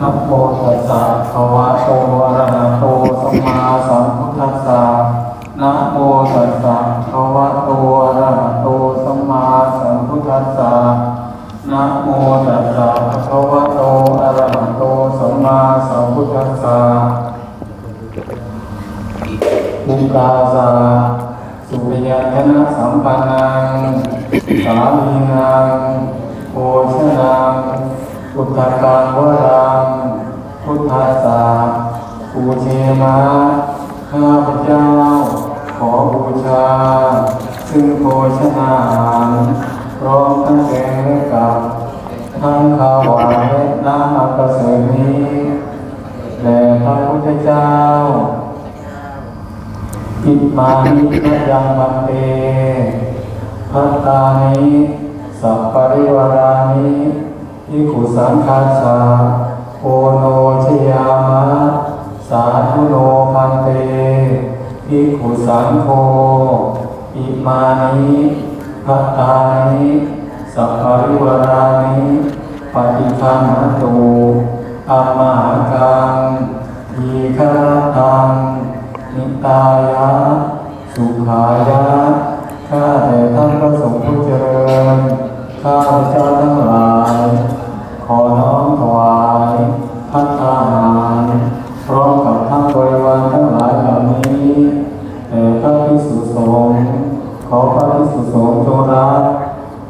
นะโมตัสสะภะวะโตอะระหะโตสัมมาสัมพุทธัสสะนะโมตัสสะภะวะโตอะระหะโตสัมมาสัมพุทธัสสะนะโมตัสสะภะวะโตอะระหะโตสัมมาสัมพุทธัสสะบุญกาสาสุริยชนะสัมปันนังสามีนังโภชนังพุทธการวรัง นะ ข้าพเจ้า ขอบูชา ซึ่งโภชนาอาหารพร้อมทั้งแกงกับทั้งข้าวหวานและน้ำอันประเสรินี้แด่พระพุทธเจ้าอิมานิพยังมันเตพัตตานิสัพปริวารานิทิขุสังคาชา ทิขุสังโฆอิมานิพัตตานิสัพปริวารานิปฏิคันหตุอามากังทีฆรตังนิตายะ สุขายะ ข้าแต่ท่านพระสงฆ์ผู้เจริญ ข้าพเจ้า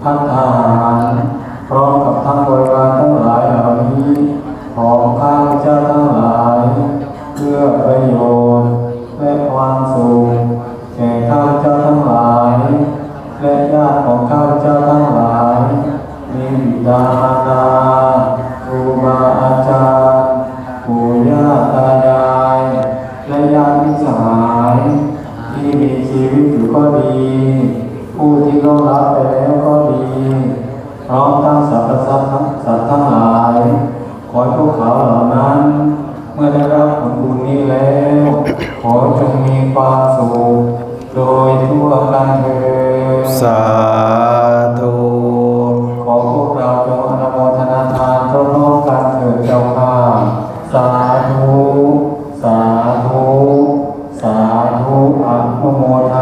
พัฒนาหารพร้อมกับทั้งบริวารทั้งหลายเหล่านี้ของข้าพเจ้าทั้งหลาย เพื่อประโยชน์และความสุขแก่ข้าพเจ้าทั้งหลาย และญาติของข้าพเจ้า เขาเหล่านั้น เมื่อได้รับผลบุญนี้แล้ว ขอจงมีความสุขโดยทั่วกันเถิดสาธุขอพวกเราจงอนุโมทนาทานพร้อการเถิดเจ้าข้าสาธุ สาธุ สาธุอนุโมท